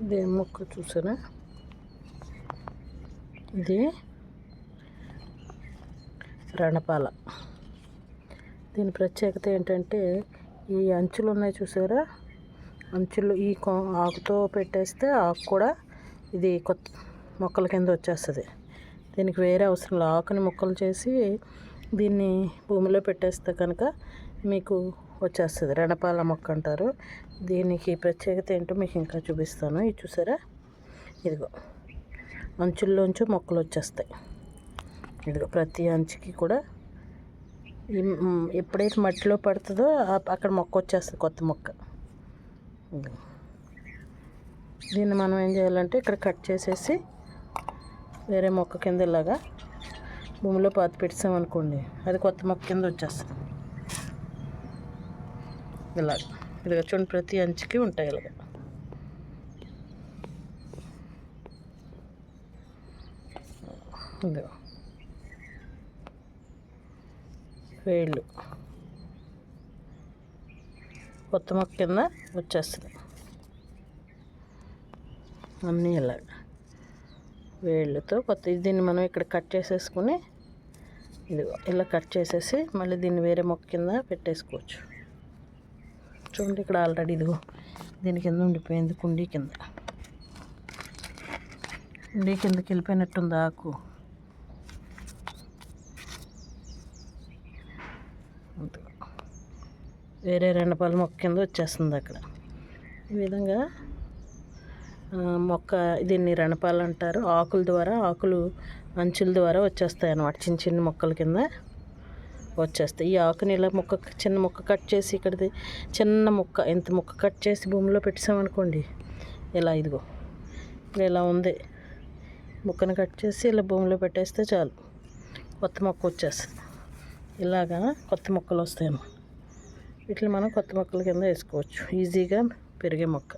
ఇది ఏం మొక్క చూసారా? ఇది రణపాల. దీని ప్రత్యేకత ఏంటంటే ఈ అంచులు ఉన్నాయి చూసారా? అంచులు ఈ కొ- ఆకుతో పెట్టేస్తే ఆకు కూడా ఇది కొత్త మొక్కల కింద వచ్చేస్తుంది. దీనికి వేరే అవసరం లేదు. ఆకుని ముక్కలు చేసి దీన్ని భూమిలో పెట్టేస్తే కనుక మీకు వచ్చేస్తుంది. రణపాల మొక్క అంటారు. దీనికి ప్రత్యేకత ఏంటో మీకు ఇంకా చూపిస్తాను. ఇది చూసారా? ఇదిగో. అంచుల్లోంచి మొక్కలు వచ్చేస్తాయి. ఇదిగో ప్రతి అంచుకి కూడా ఎప్పుడైతే మట్టిలో పడుతుందో అక్కడ మొక్క వచ్చేస్తుంది కొత్త మొక్క. దీన్ని మనం ఏం చేయాలంటే ఇక్కడ కట్ చేసేసి వేరే మొక్క కింద ఇలాగా భూమిలో పాతి పెట్టామనుకోండి అది కొత్త మొక్క కింద వచ్చేస్తుంది. ఇలా ఇదిగో చూడండి ప్రతి అంచుకి ఉంటాయి ఇలాగ. ఇదిగో. వేళ్ళు. కొత్త మొక్క కింద వచ్చేస్తుంది. అన్నీ ఇలాగ. వేళ్ళతో కొత్త దీన్ని మనం ఇక్కడ కట్ చేసేసుకుని ఇదిగో ఇలా కట్ చేసేసి మళ్ళీ దీన్ని వేరే మొక్క కింద పెట్టేసుకోవచ్చు. చూడండి ఇక్కడ ఆల్రెడీ ఇదిగో దీని కింద ఉండిపోయింది కుండీ కింద. కుండీ కిందకి వెళ్ళిపోయినట్టుంది ఆకు. వేరే రెండపాల మొక్క కింద వచ్చేస్తుంది అక్కడ. ఈ విధంగా మొక్క దీన్ని రణపాలు అంటారు. ఆకుల ద్వారా ఆకులు అంచుల ద్వారా వచ్చేస్తాయి అన్నమాట చిన్న చిన్న మొక్కల కింద. వచ్చేస్తాయి. ఈ ఆకుని ఇలా మొక్క చిన్న మొక్క కట్ చేసి ఇక్కడిది చిన్న మొక్క ఇంత మొక్క కట్ చేసి భూమిలో పెట్టామనుకోండి ఇలా ఇదిగో ఇప్పుడు ఇలా ఉంది. మొక్కను కట్ చేసి ఇలా భూమిలో పెట్టేస్తే చాలు. కొత్త మొక్క వచ్చేస్తుంది. ఇలాగా కొత్త మొక్కలు వస్తాయి అన్నమాట వీటిని మనం కొత్త మొక్కల కింద వేసుకోవచ్చు. ఈజీగా పెరిగే మొక్క.